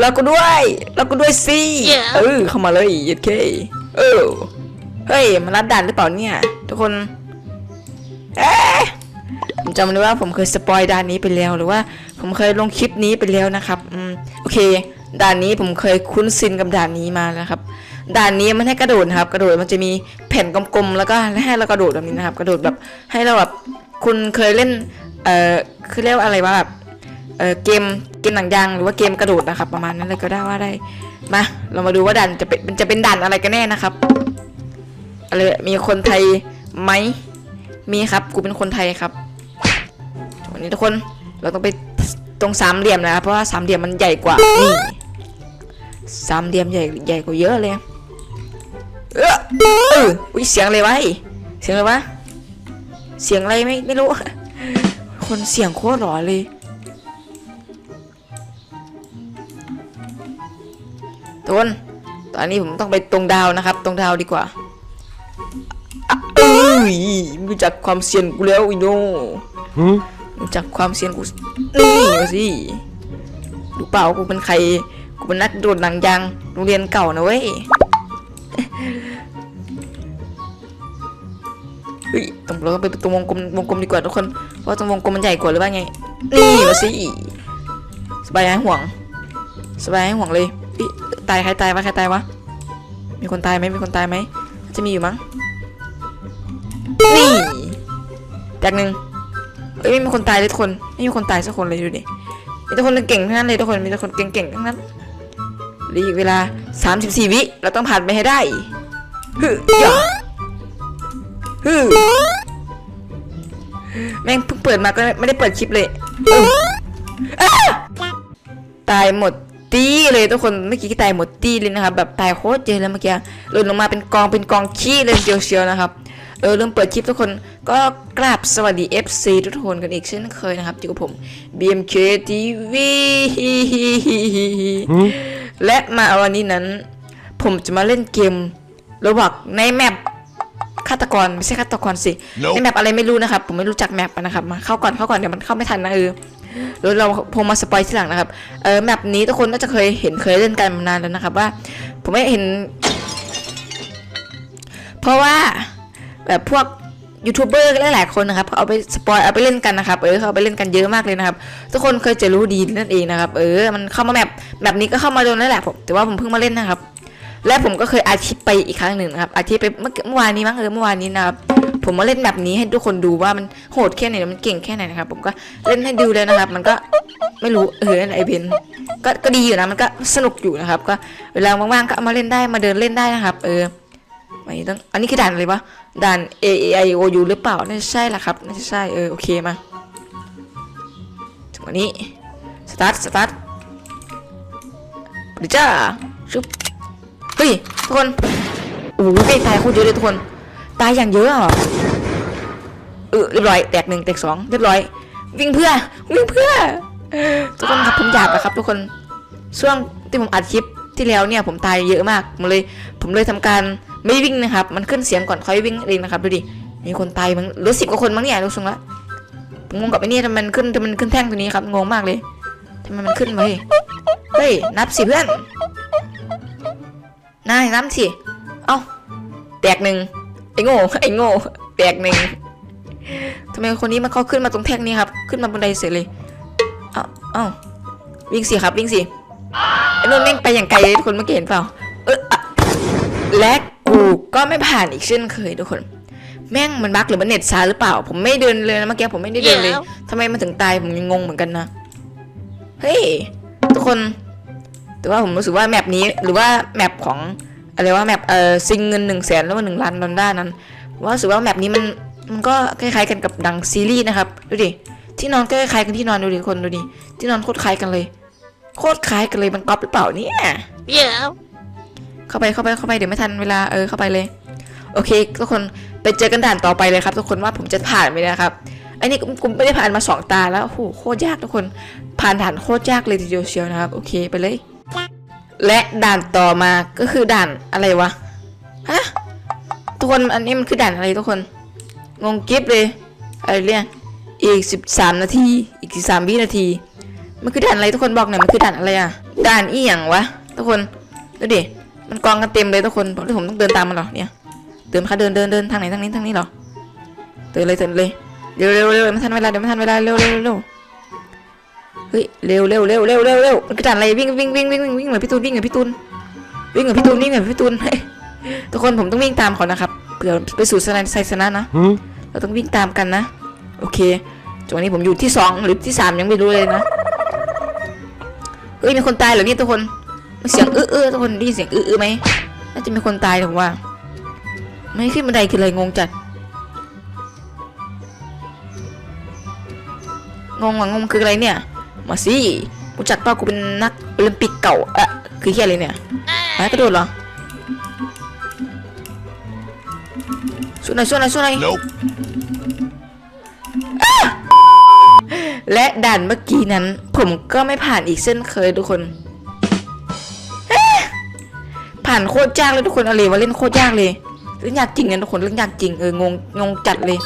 เราก็ด้วยเราก็ด้วยสิเออเข้ามาเลยยัดเคเออเฮ้ยมันรัดด่านหรือเปล่าเนี่ย ทุกคนเอ๊ะผมจำได้ว่าผมเคยสปอยด่านนี้ไปแล้วหรือว่า ผมเคยลงคลิปนี้ไปแล้วนะครับอืมโอเค ด่านนี้ผมเคยคุ้นชินกับด่านนี้มาแล้วครับ ด่านนี้มันให้กระโดดนะครับ กระโดดมันจะมีแผ่นกลมๆแล้วก็ให้เรากระโดดแบบนี้นะครับ กระโดดแบบให้เราแบบคุณเคยเล่น เอ่อคือเรียกว่าอะไรว่าแบบ เออเกมเกมหนังยางหรือว่าเกมกระโดดนะครับ ประมาณนั้นเลยก็ได้ว่าได้มาเรามาดูว่าด่านจะเป็นมันจะเป็นด่านอะไรกันแน่นะครับอะไรมีคนไทยไหมมีครับกูเป็นคนไทยครับวันนี้ทุกคนเราต้องไปตรงสามเหลี่ยมนะครับเพราะว่าสามเหลี่ยมมันใหญ่กว่านี่สามเหลี่ยมใหญ่ใหญ่กว่าเยอะเลยเออเอออุ้ยเสียงอะไรวะเสียงอะไรวะเสียงอะไรไม่ไม่รู้ คนเสียงโคตรหล่อเลย ทุกคนตอนนี้ผมต้องไปตรงดาวนะครับ ตรงดาวดีกว่าอะเอ้ยรู้จักความเซียนกูแล้วอีโน่รู้จักความเซียนกูนี่มาสิดูเปล่ากูเป็นใครกูเป็นนักโดดหนังยางโรงเรียนเก่านะเว้ยเฮ้ยตรงเราต้องไปตรงวงกลมวงกลมดีกว่าทุกคนเพราะตรงวงกลมมันใหญ่กว่าหรือว่าไง นี่มาสิสบายหายห่วง สบายหายห่วงเลยอิ ตายใครตายวะใครตายวะมีคนตายไหมมีคนตายไหมจะมีอยู่มั้งนี่จากหนึ่งเอ้ยไม่มีคนตายเลยทุกคนไม่มีคนตายสักคนเลยดูดิมีแต่คนเก่งทั้งนั้นเลยทุกคนมีแต่คนเก่งๆทั้งนั้นเหลืออีกเวลา 34 วิเราต้องผ่านไปให้ได้ฮึย่าฮึแม่งเพิ่งเปิดมาก็ไม่ได้เปิดคลิปเลยตายหมด ตีเลยทุกคนเมื่อกี้ตายหมดตีเลยนะครับแบบตายโคตรเยอะเลยเมื่อกี้หล่นลงมาเป็นกองเป็นกองขี้เลยเชียวๆนะครับเออเริ่มเปิดคลิปทุกคนก็กราบสวัสดี FC ทุกคนกันอีกเช่นเคยนะครับอยู่กับผม BMK TV และมาวันนี้นั้น ผมจะมาเล่นเกมระหว่างในแมปฆาตกรไม่ใช่ฆาตกรสิ Nope ในแมปอะไรไม่รู้นะครับ ผมไม่รู้จักแมปนะครับมาเข้าก่อนเข้าก่อนเดี๋ยวมันเข้าไม่ทันนะเออ แล้วเราพงมาสปอยทีหลังนะครับ เออแมปนี้ทุกคนน่าจะเคยเห็นเคยเล่นกันมานานแล้วนะครับ ว่า ผมไม่เห็น เพราะว่าแบบพวกยูทูบเบอร์หลายๆคนนะครับเขาเอาไปสปอยเอาไปเล่นกันนะครับเออเขาไปเล่นกันเยอะมากเลยนะครับ ทุกคนเคยจะรู้ดีนั่นเองนะครับ เออมันเข้ามาแมปแบบนี้ก็เข้ามาโดนนั่นแหละผมแต่ว่าผมเพิ่งมาเล่นนะครับ และผมก็เคยอาทิตย์ไปอีกครั้งหนึ่งนะครับอาทิตย์ไปเมื่อเมื่อวานนี้มั้งเออเมื่อวานนี้นะครับ ผมมาเล่นแบบนี้ให้ทุกคนดูว่ามันโหดแค่ไหนมันเก่งแค่ไหนนะครับผมก็เล่นให้ดูเลยนะครับ มันก็ไม่รู้เออไอเบนก็ก็ดีอยู่นะมันก็สนุกอยู่นะครับ ก็เวลาว่างๆก็เอามาเล่นได้มาเดินเล่นได้นะครับ เออไม่ต้องอันนี้คือด่านอะไรวะด่าน A A I O U หรือเปล่าน่าจะใช่ละครับน่าจะใช่เออโอเคมาถึงวันนี้สตาร์ทสตาร์ทดิจ้าชุบเฮ้ยทุกคนโอ้โหใกล้ตายโคตรเยอะเลยทุกคน ตายอย่างเยอะอะเออเรียบร้อยแตกหนึ่งแตกสองเรียบร้อย วิ่งเพื่อ วิ่งเพื่อ ทุกคนครับผมหยาบนะครับ ทุกคนช่วงที่ผมอัดคลิปที่แล้วเนี่ยผมตายเยอะมากผมเลย ผมเลยทำการไม่วิ่งนะครับ มันขึ้นเสียงก่อนค่อยวิ่งเองนะครับดูดิมีคนตายมั้งหรือสิบกว่าคนมั้งเนี่ยดูทรงละผมงงกับไอ้นี่ทำไมมันขึ้นทำไมมันขึ้นแท่งตัวนี้ครับงงมากเลยทำไมมันขึ้นมาเฮ้ยเฮ้ยนับสิเพื่อนนายน้ำสิเอ้าแตกหนึ่ง ไอ้โง่ไอ้โง่แตกหนึ่งทำไมคนนี้มันเขาขึ้นมาตรงแท่งนี้ครับ ขึ้นมาบนไดเสร็จเลยเอ้าเอ้าวิ่งสิครับวิ่งสิไอ้นุ่นแม่งไปอย่างไกลเลยทุกคนเมื่อกี้เห็นเปล่า เอออะและกูก็ไม่ผ่านอีกเช่นเคยทุกคน แม่งมันบั๊กหรือมันเน็ตช้าหรือเปล่า ผมไม่เดินเลยนะเมื่อกี้ผมไม่ได้เดินเลยทำไมมันถึงตายผมยังงงเหมือนกันนะเฮ้ยทุกคน แต่ว่าผมรู้สึกว่าแมปนี้หรือว่าแมปของ อะไรว่าแมปเอ่อซิงเงินหนึ่งแสนแล้วว่าหนึ่งล้านดอลลาร์นั้นว่ารู้สึกว่าแมปนี้มันมันก็คล้ายๆกันกับดังซีรีส์นะครับดูดิที่นอนก็คล้ายๆกันที่นอนดูดิคนดูดิที่นอนโคตรคล้ายกันเลย โคตรคล้ายกันเลยมันก๊อปหรือเปล่าเนี่ย Yeah. เข้าไปเข้าไปเข้าไปเดี๋ยวไม่ทันเวลาเออเข้าไปเลย โอเค ทุกคนไปเจอกันด่านต่อไปเลยครับ ทุกคนว่าผมจะผ่านไหมนะครับอันนี้ผมผมไม่ได้ผ่านมาสองตาแล้วโอ้โหโคตรยากทุกคนผ่านด่านโคตรยากเลยทีเดียวเชียวนะครับ โอเคไปเลย และด่านต่อมาก็คือด่านอะไรวะฮะทุกคนอันนี้มันคือด่านอะไรทุกคน งงกิฟเลยอะไรเรียกอีก 13 นาที อีก 13 วินาที มันคือด่านอะไรทุกคนบอกหน่อยมันคือด่านอะไรอะด่านอีหยังวะทุกคนดูดิมันกองกันเต็มเลยทุกคนที่ผมต้องเดินตามมันหรอเนี่ยเดินค่ะเดินเดินเดินทางไหนทางนี้ทางนี้หรอเดินเลยเดินเลยเร็วเร็วเร็วไม่ทันเวลาเดี๋ยวไม่ทันเวลาเร็วเร็วเร็ว เร็วเฮ้ยเร็วเร็วเร็วเร็วเร็วเร็วมันกระดานอะไรวิ่งวิ่งวิ่งวิ่งวิ่งวิ่งเหมือนพี่ตูนวิ่งเหมือนพี่ตูนวิ่งเหมือนพี่ตูนวิ่งเหมือนพี่ตูนเฮ้ยทุกคนผมต้องวิ่งตามเขานะครับเผื่อไปสู่สนามไซสนะนะ Huh? เราต้องวิ่งตามกันนะ โอเคจังหวะนี้ผมอยู่ที่สองหรือที่สามยังไม่รู้เลยนะเฮ้ยมีคนตายเหรอเนี่ยทุกคนมันเสียงอื้ออื้อทุกคนได้ยินเสียงอื้ออื้อไหมน่าจะมีคนตายผมว่า ไม่ขึ้นบันไดคืออะไรงงจัดงงว่ะงงคืออะไรเนี่ย มาสิกูจักเป้ากูเป็นนักโอลิมปิกเก่าอะคือเฮียอะไรเนี่ยไอ้กระโดดเหรอสู้หน่อยสู้หน่อยสู้หน่อย Nope. และด่านเมื่อกี้นั้น ผมก็ไม่ผ่านอีกเส้นเคยทุกคนเอ๊ะผ่านโคตรยากเลยทุกคนอะไรวะเล่นโคตรยากเลยเล่นยากจริงนะทุกคนเล่นยากจริงเอองงงงจัดเลย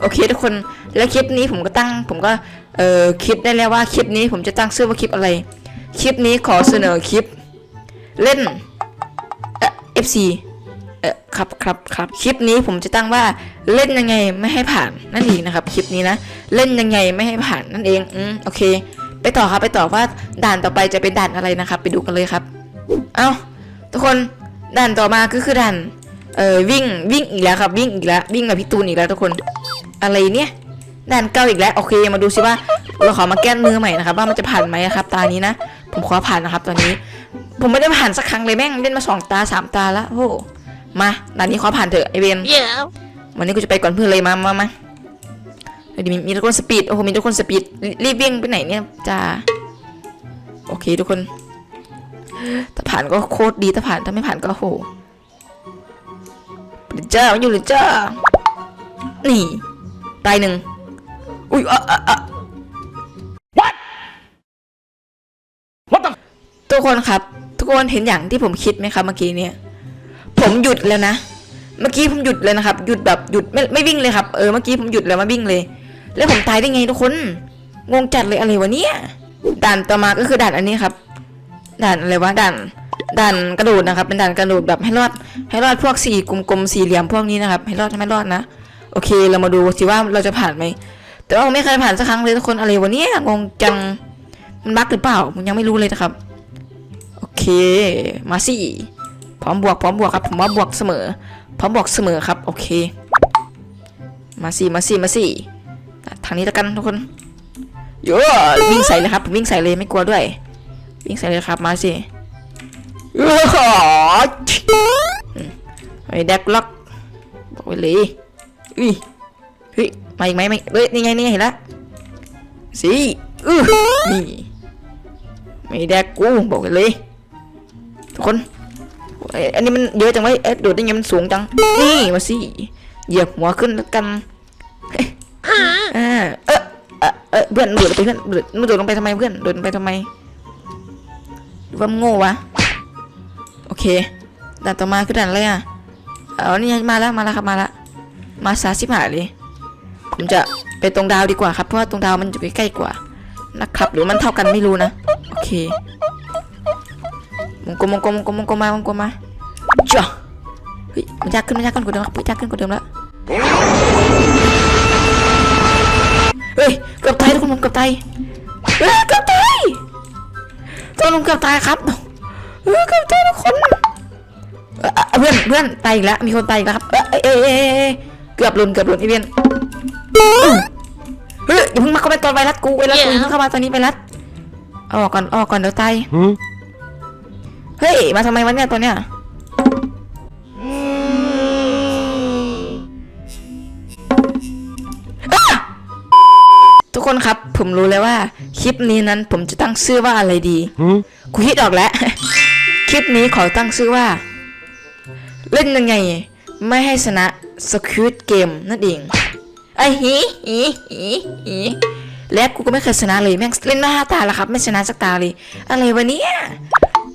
โอเค ทุกคน แล้วคลิปนี้ผมก็ตั้งผมก็เออคิดได้แล้วว่าคลิปนี้ผมจะตั้งชื่อว่าคลิปอะไร คลิปนี้ขอเสนอคลิป เล่นเอ่อ FC เออครับครับครับคลิปนี้ผมจะตั้งว่าเล่นยังไงไม่ให้ผ่านนั่นเองนะครับคลิปนี้นะเล่นยังไงไม่ให้ผ่านนั่นเองอืมโอเค ไปต่อครับไปต่อว่าด่านต่อไปจะเป็นด่านอะไรนะครับ ไปดูกันเลยครับ เอ้าทุกคนด่านต่อมาก็คือด่านเอ่อวิ่งวิ่งอีกแล้วครับวิ่งอีกแล้ววิ่งกับพี่ตูนอีกแล้วทุกคน อะไรเนี่ย ด่านเก้าอีกแล้วโอเคมาดูสิว่าเราขอมาแก้มือใหม่นะครับว่ามันจะผ่านไหมนะครับ ตานี้นะผมขอผ่านนะครับ ตอนนี้ ผมไม่ได้ผ่านสักครั้งเลยแม่งเล่นมาสองตาสามตาแล้วโอ้โหมาด่านนี้ขอผ่านเถอะไอเวน Yeah. วันนี้กูจะไปก่อนเพื่อนเลยมามามาเดี๋ยวมีมีทุกคนสปีดโอ้โหมีทุกคนสปีดรีบวิ่งไปไหนเนี่ยจ้าโอเคทุกคนถ้าผ่านก็โคตรดีถ้าผ่านถ้าไม่ผ่านก็โหหรือจ้ามันอยู่หรือจ้านี่ตายหนึ่ง อุ้ยอะอะอะ What the? ทุกคนครับ ทุกคนเห็นอย่างที่ผมคิดไหมครับเมื่อกี้เนี่ย ผมหยุดแล้วนะ เมื่อกี้ผมหยุดเลยนะครับ หยุดแบบหยุดไม่ไม่วิ่งเลยครับ เออเมื่อกี้ผมหยุดแล้วมาวิ่งเลย แล้วผมตายได้ไงทุกคน งงจัดเลยอะไรวะเนี่ย ด่านต่อมาก็คือด่านอันนี้ครับ ด่านอะไรวะด่าน ด่านกระโดดนะครับ เป็นด่านกระโดดแบบให้รอด ให้รอดพวกสี่กลมๆสี่เหลี่ยมพวกนี้นะครับ ให้รอดให้ไม่รอดนะ โอเค เรามาดูสิว่าเราจะผ่านไหม แต่ว่าไม่เคยผ่านสักครั้งเลยทุกคนอะไรวะเนี่ยงงจังมันบั๊กหรือเปล่าผมยังไม่รู้เลยนะครับ โอเคมาสิพร้อมบวกพร้อมบวกครับผมว่าบวกเสมอ พร้อมบวกเสมอครับ โอเค มาสิมาสิมาสิอ่ทางนี้แล้วกันทุกคนโย่วิ่งใส่เลยครับผมวิ่งใส่เลยไม่กลัวด้วย วิ่งใส่เลยครับมาสิโอ้โหไอ้แดกล็อกบอกไว้เลยอุ้ย ฮ้ยมาอีกไหมไม่เฮ้ยนี่ไงนี่ไงเห็นละสิอื้อนี่ไม่แดกกูบอกเลยทุกคนอันนี้มันเยอะจังไว้ยเอ็ดโดดได้ไงมันสูงจังนี่มาสิเหยียบหัวขึ้นแล้วกันเอ่าเอเออเออเพื่อนโดดไปเพื่อนโดดมึงโดดลงไปทำไมเพื่อนโดดลงไปทำไมหรือว่ามึงโง่วะโอเคด่านต่อมาคือด่านอะไรอะเอานี่มาแล้วมาแล้วครับมาแล้วมาซาสิบหาเลย ผมจะไปตรงดาวดีกว่าครับ เพราะว่าตรงดาวมันอยู่ใกล้ๆกว่านะครับ หรือมันเท่ากันไม่รู้นะ โอเคมงกลมงกลมงกลมมงกลมมามงกลมมาจ้ะเฮ้ยมันยากขึ้นมันยากขึ้นกว่าเดิมครับมันยากขึ้นกว่าเดิมแล้วเฮ้ยเกือบตายทุกคนผมเกือบตายเฮ้ยเกือบตายตัวลงเกือบตายครับเฮ้ยเกือบตายทุกคนเออเพื่อนเพื่อนตายอีกแล้วมีคนตายอีกแล้วครับเอ้ยเออเออเกือบหล่นเกือบหล่นไอเวียน เฮ้ยอย่าเพิ่งมาเข้าไปก่อนไวรัสกูไวรัสกูอย่าเพิ่งเข้ามาตอนนี้ไวรัสเอาออกก่อนเอาออกก่อนเดี๋ยวตาย Huh? เฮ้ยมาทำไมวะเนี่ยตัวเนี้ยอ้าทุกคนครับ ผมรู้แล้วว่า คลิปนี้นั้นผมจะตั้งชื่อว่าอะไรดี Huh? กูคิดออกแล้ว คลิปนี้ขอตั้งชื่อว่า เล่นยังไง ไม่ให้ชนะสควิตเกมนั่นเอง ไอ้หีหีหีหีและกูก็ไม่เคยชนะเลยแม่งเล่นมาห้าตาแล้วครับ ไม่ชนะสักตาเลย อะไรวะเนี่ย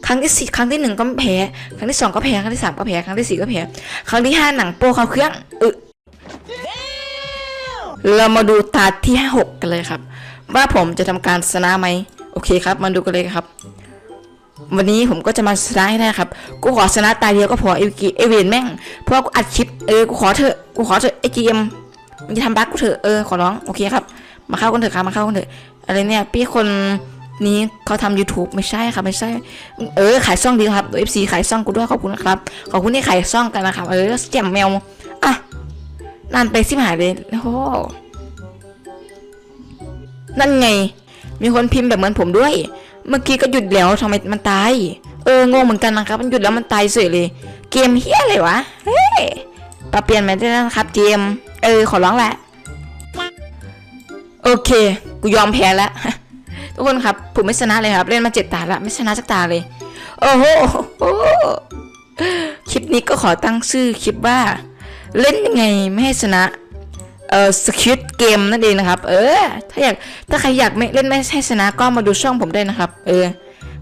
ครั้งที่สี่ครั้งที่หนึ่งก็แพ้ครั้งที่สองก็แพ้ครั้งที่สามก็แพ้ครั้งที่สี่ก็แพ้ครั้งที่ห้าหนังโป้เขาเครื่องเออเรามาดูตาที่ห้าหกกันเลยครับ ว่าผมจะทำการชนะไหมโอเคครับ มาดูกันเลยครับ วันนี้ผมก็จะมาชนะให้ได้ครับ กูขอชนะตาเดียวก็พอเอวิเอเวนแม่งเพราะว่ากูอัดคลิปเออกูขอเถอะกูขอเถอะไอจีเอ็ม มึงจะทำบั๊กกูเถอะเออขอร้องโอเคครับ มาเข้ากันเถอะครับมาเข้ากันเถอะอะไรเนี่ยพี่คนนี้เขาทำ YouTube ไม่ใช่ครับไม่ใช่ เออขายซ่องดีครับเอฟซีขายซ่องกูด้วยขอบคุณนะครับขอบคุณที่ขายซ่องกันนะครับเออแจ่มแมวอะนานไปสิบหายเลยโอ้โหนั่นไง มีคนพิมพ์แบบเหมือนผมด้วย เมื่อกี้ก็หยุดแล้วทำไมมันตายเอองงเหมือนกันนะครับ มันหยุดแล้วมันตายเฉยเลย เกมเฮี้ยอะไรวะเฮ้ยปรับเปลี่ยนใหม่ได้แล้วนะครับเกม เออ ขอร้องแหละ โอเค กูยอมแพ้แล้วทุกคนครับ ผมไม่ชนะเลยครับ เล่นมาเจ็ดตาแล้วไม่ชนะสักตาเลย โอ้โห คลิปนี้ก็ขอตั้งชื่อคลิปว่า เล่นยังไงไม่ให้ชนะ เอ่อสคิดเกมนั่นเองนะครับ เออ ถ้าอยาก ถ้าใครอยากไม่เล่นไม่ให้ชนะก็มาดูช่องผมได้นะครับ เออ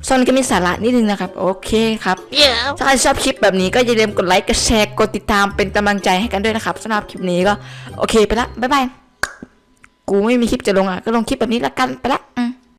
ซ่อนก็มีสาระนิดนึงนะครับ โอเคครับ Yeah. ถ้าใครชอบคลิปแบบนี้ก็อย่าลืมกดไลค์ กดแชร์ กดติดตามเป็นกำลังใจให้กันด้วยนะครับสำหรับคลิปนี้ก็โอเคไปละ บ๊ายบาย กูไม่มีคลิปจะลงอะ ก็ลงคลิปแบบนี้ละกันไปละอื